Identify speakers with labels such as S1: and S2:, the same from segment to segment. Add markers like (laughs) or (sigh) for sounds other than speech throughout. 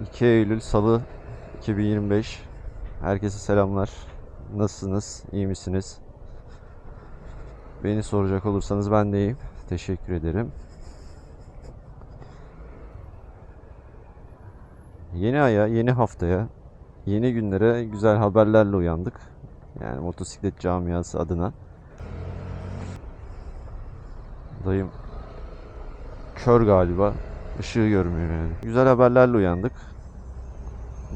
S1: 2 Eylül Salı 2025. Herkese selamlar. Nasılsınız? İyi misiniz? Beni soracak olursanız ben de. Teşekkür ederim. Yeni aya, yeni haftaya, yeni günlere güzel haberlerle uyandık. Yani motosiklet camiası adına. Dayım kör galiba. Işığı görmüyor yani. Güzel haberlerle uyandık.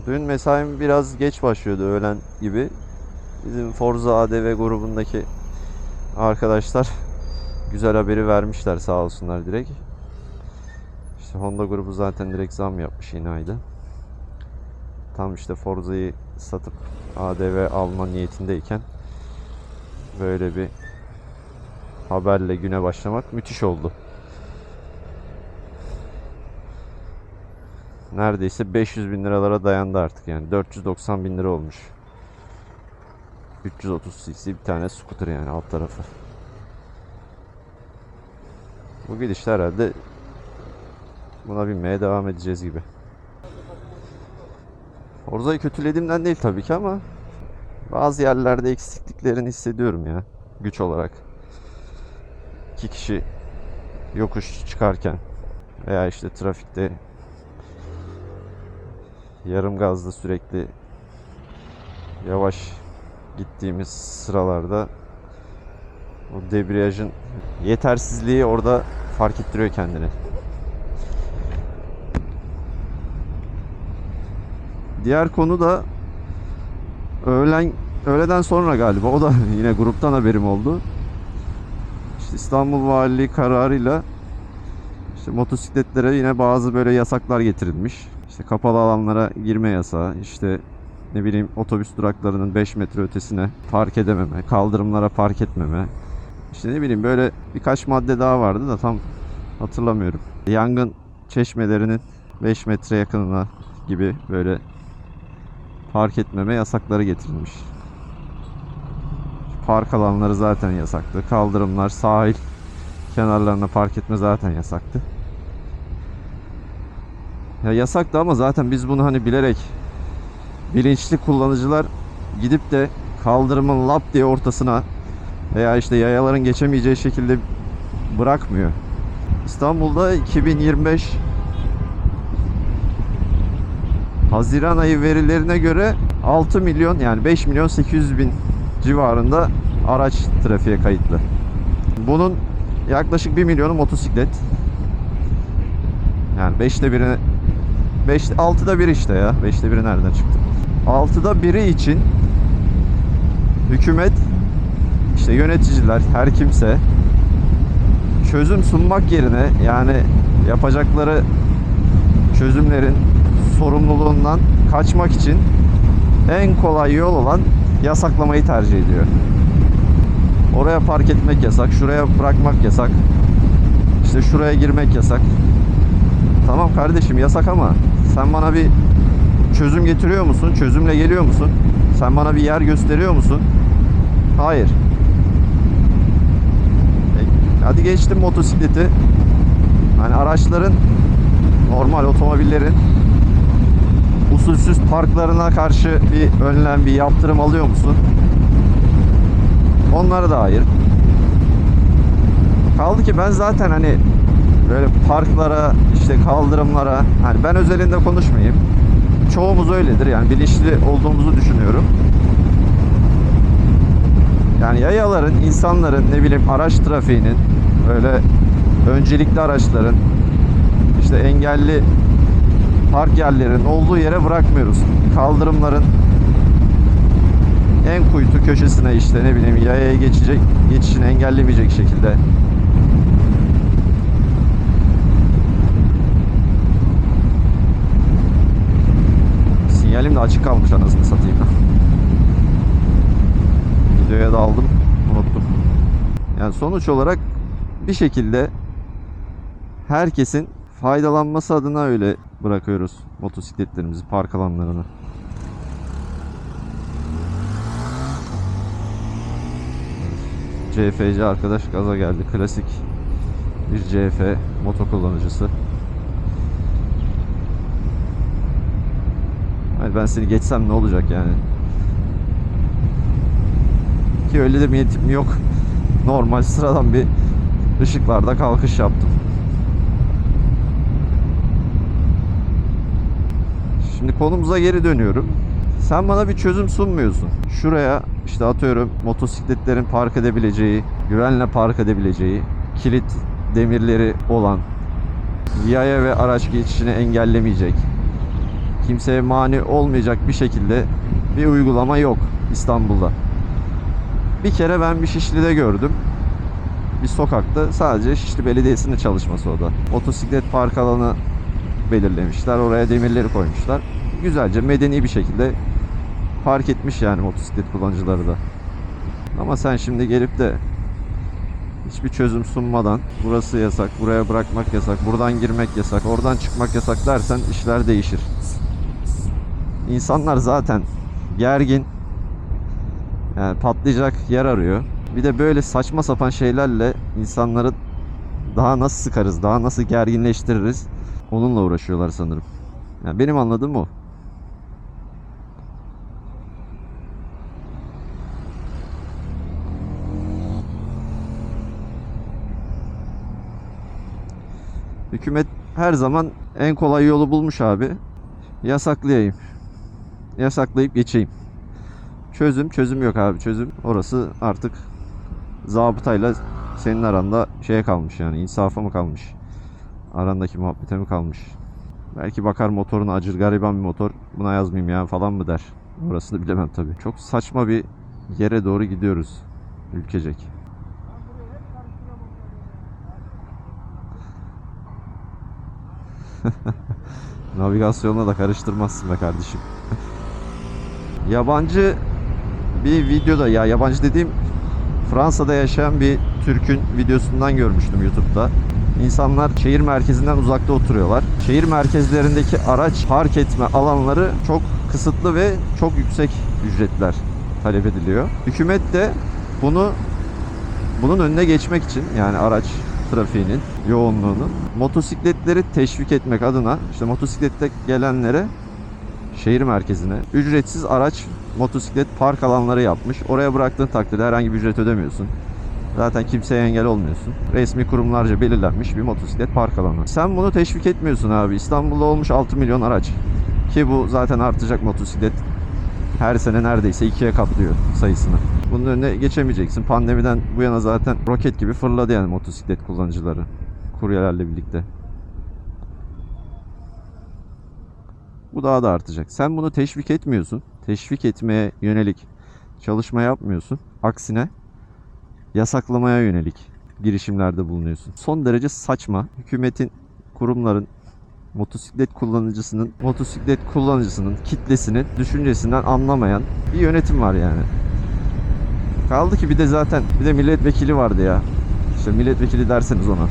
S1: Dün mesaim biraz geç başlıyordu öğlen gibi. Bizim Forza ADV grubundaki arkadaşlar güzel haberi vermişler sağ olsunlar direkt. İşte Honda grubu zaten direkt zam yapmış yine. Tam işte Forza'yı satıp ADV alma niyetindeyken böyle bir haberle güne başlamak müthiş oldu. Neredeyse 500 bin liralara dayandı artık yani 490 bin lira olmuş. 330 cc bir tane scooter yani alt tarafı. Bu gidişle herhalde buna binmeye devam edeceğiz gibi. Forza'yı kötülediğimden değil tabii ki ama bazı yerlerde eksikliklerini hissediyorum ya güç olarak. İki kişi yokuş çıkarken veya işte trafikte yarım gazda sürekli yavaş gittiğimiz sıralarda o debriyajın yetersizliği orada fark ettiriyor kendini. Diğer konu da öğlen öğleden sonra galiba o da (laughs) yine gruptan haberim oldu. İşte İstanbul Valiliği kararıyla işte motosikletlere yine bazı böyle yasaklar getirilmiş. İşte kapalı alanlara girme yasağı, işte ne bileyim otobüs duraklarının 5 metre ötesine park edememe, kaldırımlara park etmeme. İşte ne bileyim böyle birkaç madde daha vardı da tam hatırlamıyorum. Yangın çeşmelerinin 5 metre yakınına gibi böyle park etmeme yasakları getirilmiş. Park alanları zaten yasaktı. Kaldırımlar, sahil kenarlarına park etme zaten yasaktı. Ya yasaktı ama zaten biz bunu hani bilerek bilinçli kullanıcılar gidip de kaldırımın lap diye ortasına veya işte yayaların geçemeyeceği şekilde bırakmıyor. İstanbul'da 2025 Haziran ayı verilerine göre 6 milyon yani 5 milyon 800 bin civarında araç trafiğe kayıtlı. Bunun yaklaşık 1 milyonu motosiklet. Yani 5'te birine 5 6'da 1 işte ya. 5'te 1'i nereden çıktı? 6'da biri için hükümet işte yöneticiler her kimse çözüm sunmak yerine yani yapacakları çözümlerin sorumluluğundan kaçmak için en kolay yol olan yasaklamayı tercih ediyor. Oraya park etmek yasak, şuraya bırakmak yasak. İşte şuraya girmek yasak. Tamam kardeşim yasak ama sen bana bir çözüm getiriyor musun? Çözümle geliyor musun? Sen bana bir yer gösteriyor musun? Hayır. E, hadi geçtim motosikleti. Hani araçların normal otomobillerin usulsüz parklarına karşı bir önlem, bir yaptırım alıyor musun? Onlara da hayır. Kaldı ki ben zaten hani böyle parklara, işte kaldırımlara, hani ben özelinde konuşmayayım. Çoğumuz öyledir yani bilinçli olduğumuzu düşünüyorum. Yani yayaların, insanların, ne bileyim araç trafiğinin, böyle öncelikli araçların, işte engelli park yerlerinin olduğu yere bırakmıyoruz. Kaldırımların en kuytu köşesine işte ne bileyim yayaya geçecek, geçişini engellemeyecek şekilde Sinyalim de açık kalmış anasını satayım. Videoya da aldım, unuttum. Yani sonuç olarak bir şekilde herkesin faydalanması adına öyle bırakıyoruz motosikletlerimizi park alanlarına. CFC arkadaş gaza geldi. Klasik bir CF moto kullanıcısı. Hani ben seni geçsem ne olacak yani? Ki öyle de bir niyetim yok. Normal sıradan bir ışıklarda kalkış yaptım. Şimdi konumuza geri dönüyorum. Sen bana bir çözüm sunmuyorsun. Şuraya işte atıyorum motosikletlerin park edebileceği, güvenle park edebileceği, kilit demirleri olan, yaya ve araç geçişini engellemeyecek, kimseye mani olmayacak bir şekilde bir uygulama yok İstanbul'da. Bir kere ben bir Şişli'de gördüm. Bir sokakta sadece Şişli Belediyesi'nin çalışması o da. Motosiklet park alanı belirlemişler. Oraya demirleri koymuşlar. Güzelce medeni bir şekilde park etmiş yani motosiklet kullanıcıları da. Ama sen şimdi gelip de hiçbir çözüm sunmadan burası yasak, buraya bırakmak yasak, buradan girmek yasak, oradan çıkmak yasak dersen işler değişir. İnsanlar zaten gergin. Yani patlayacak yer arıyor. Bir de böyle saçma sapan şeylerle insanları daha nasıl sıkarız, daha nasıl gerginleştiririz onunla uğraşıyorlar sanırım. Yani benim anladığım o. Hükümet her zaman en kolay yolu bulmuş abi. Yasaklayayım. Yasaklayıp geçeyim. Çözüm çözüm yok abi çözüm. Orası artık zabıtayla senin aranda şeye kalmış yani insafa mı kalmış? Arandaki muhabbete mi kalmış? Belki bakar motoruna acır gariban bir motor. Buna yazmayayım ya falan mı der. Orasını bilemem tabii. Çok saçma bir yere doğru gidiyoruz ülkecek. (laughs) Navigasyonla da karıştırmazsın be kardeşim. (laughs) yabancı bir videoda ya yabancı dediğim Fransa'da yaşayan bir Türk'ün videosundan görmüştüm YouTube'da. İnsanlar şehir merkezinden uzakta oturuyorlar. Şehir merkezlerindeki araç park etme alanları çok kısıtlı ve çok yüksek ücretler talep ediliyor. Hükümet de bunu bunun önüne geçmek için yani araç trafiğinin yoğunluğunu motosikletleri teşvik etmek adına işte motosiklette gelenlere şehir merkezine ücretsiz araç motosiklet park alanları yapmış. Oraya bıraktığın takdirde herhangi bir ücret ödemiyorsun. Zaten kimseye engel olmuyorsun. Resmi kurumlarca belirlenmiş bir motosiklet park alanı. Sen bunu teşvik etmiyorsun abi. İstanbul'da olmuş 6 milyon araç. Ki bu zaten artacak motosiklet. Her sene neredeyse ikiye katlıyor sayısını. Bunun önüne geçemeyeceksin. Pandemiden bu yana zaten roket gibi fırladı yani motosiklet kullanıcıları. Kuryelerle birlikte. Bu daha da artacak. Sen bunu teşvik etmiyorsun. Teşvik etmeye yönelik çalışma yapmıyorsun. Aksine yasaklamaya yönelik girişimlerde bulunuyorsun. Son derece saçma. Hükümetin, kurumların motosiklet kullanıcısının, motosiklet kullanıcısının kitlesinin düşüncesinden anlamayan bir yönetim var yani. Kaldı ki bir de zaten bir de milletvekili vardı ya. İşte milletvekili derseniz ona.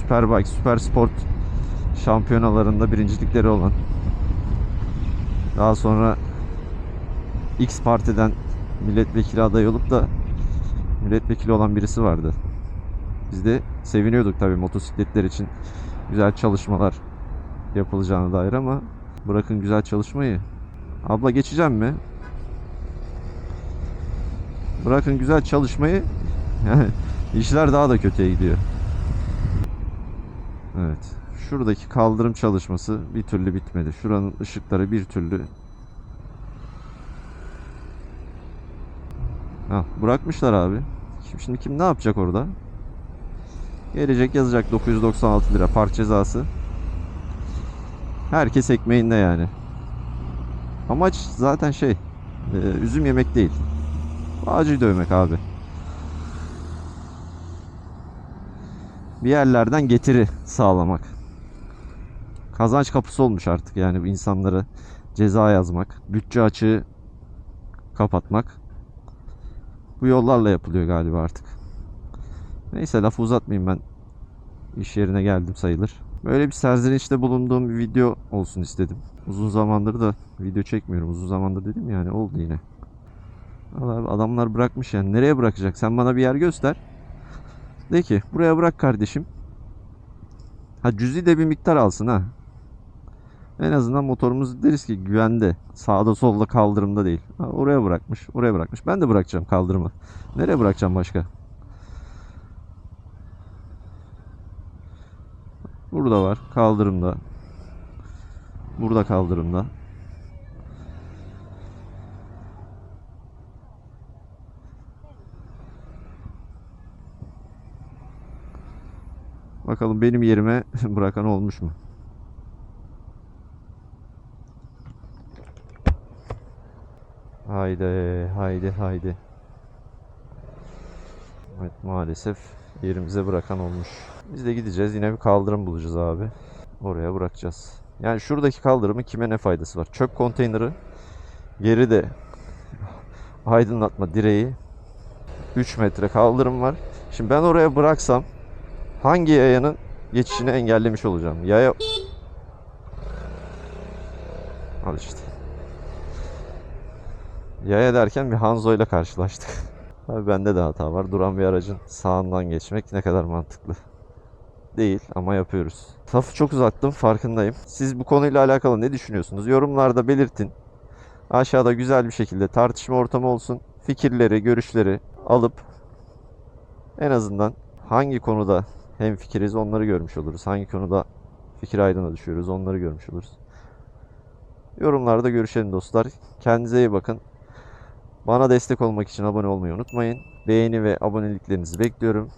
S1: Superbike, Super Sport şampiyonalarında birincilikleri olan. Daha sonra X partiden milletvekili adayı olup da milletvekili olan birisi vardı. Biz de seviniyorduk tabii motosikletler için güzel çalışmalar yapılacağına dair ama bırakın güzel çalışmayı. Abla geçeceğim mi? Bırakın güzel çalışmayı. Yani (laughs) işler daha da kötüye gidiyor. Evet. Şuradaki kaldırım çalışması bir türlü bitmedi. Şuranın ışıkları bir türlü Ha, bırakmışlar abi. Kim, şimdi kim ne yapacak orada? Gelecek yazacak 996 lira park cezası. Herkes ekmeğinde yani. Amaç zaten şey e, üzüm yemek değil. Ağacı dövmek abi. Bir yerlerden getiri sağlamak. Kazanç kapısı olmuş artık yani insanlara ceza yazmak, bütçe açığı kapatmak. Bu yollarla yapılıyor galiba artık. Neyse lafı uzatmayayım ben. İş yerine geldim sayılır. Böyle bir serzenişte bulunduğum bir video olsun istedim. Uzun zamandır da video çekmiyorum. Uzun zamandır dedim yani oldu yine. Adamlar bırakmış yani. Nereye bırakacak? Sen bana bir yer göster. De ki buraya bırak kardeşim. Ha cüzi de bir miktar alsın ha. En azından motorumuz deriz ki güvende. Sağda solda kaldırımda değil. Ha, oraya bırakmış, oraya bırakmış. Ben de bırakacağım kaldırımı. Nereye bırakacağım başka? Burada var kaldırımda. Burada kaldırımda. Bakalım benim yerime (laughs) bırakan olmuş mu? Haydi, haydi, haydi. Evet maalesef yerimize bırakan olmuş. Biz de gideceğiz yine bir kaldırım bulacağız abi. Oraya bırakacağız. Yani şuradaki kaldırımın kime ne faydası var? Çöp konteyneri, geride aydınlatma direği, 3 metre kaldırım var. Şimdi ben oraya bıraksam hangi yayanın geçişini engellemiş olacağım? Yaya... Al işte. Yaya derken bir Hanzo ile karşılaştık. (laughs) Abi bende de hata var. Duran bir aracın sağından geçmek ne kadar mantıklı. Değil ama yapıyoruz. Lafı çok uzattım farkındayım. Siz bu konuyla alakalı ne düşünüyorsunuz? Yorumlarda belirtin. Aşağıda güzel bir şekilde tartışma ortamı olsun. Fikirleri, görüşleri alıp en azından hangi konuda hem fikiriz onları görmüş oluruz. Hangi konuda fikir ayrılığına düşüyoruz onları görmüş oluruz. Yorumlarda görüşelim dostlar. Kendinize iyi bakın. Bana destek olmak için abone olmayı unutmayın. Beğeni ve aboneliklerinizi bekliyorum.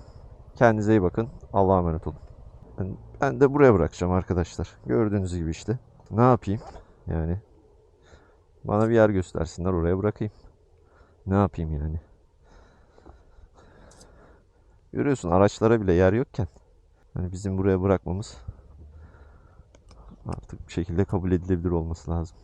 S1: Kendinize iyi bakın. Allah'a emanet olun. Ben, de buraya bırakacağım arkadaşlar. Gördüğünüz gibi işte. Ne yapayım? Yani bana bir yer göstersinler oraya bırakayım. Ne yapayım yani? Görüyorsun araçlara bile yer yokken hani bizim buraya bırakmamız artık bir şekilde kabul edilebilir olması lazım.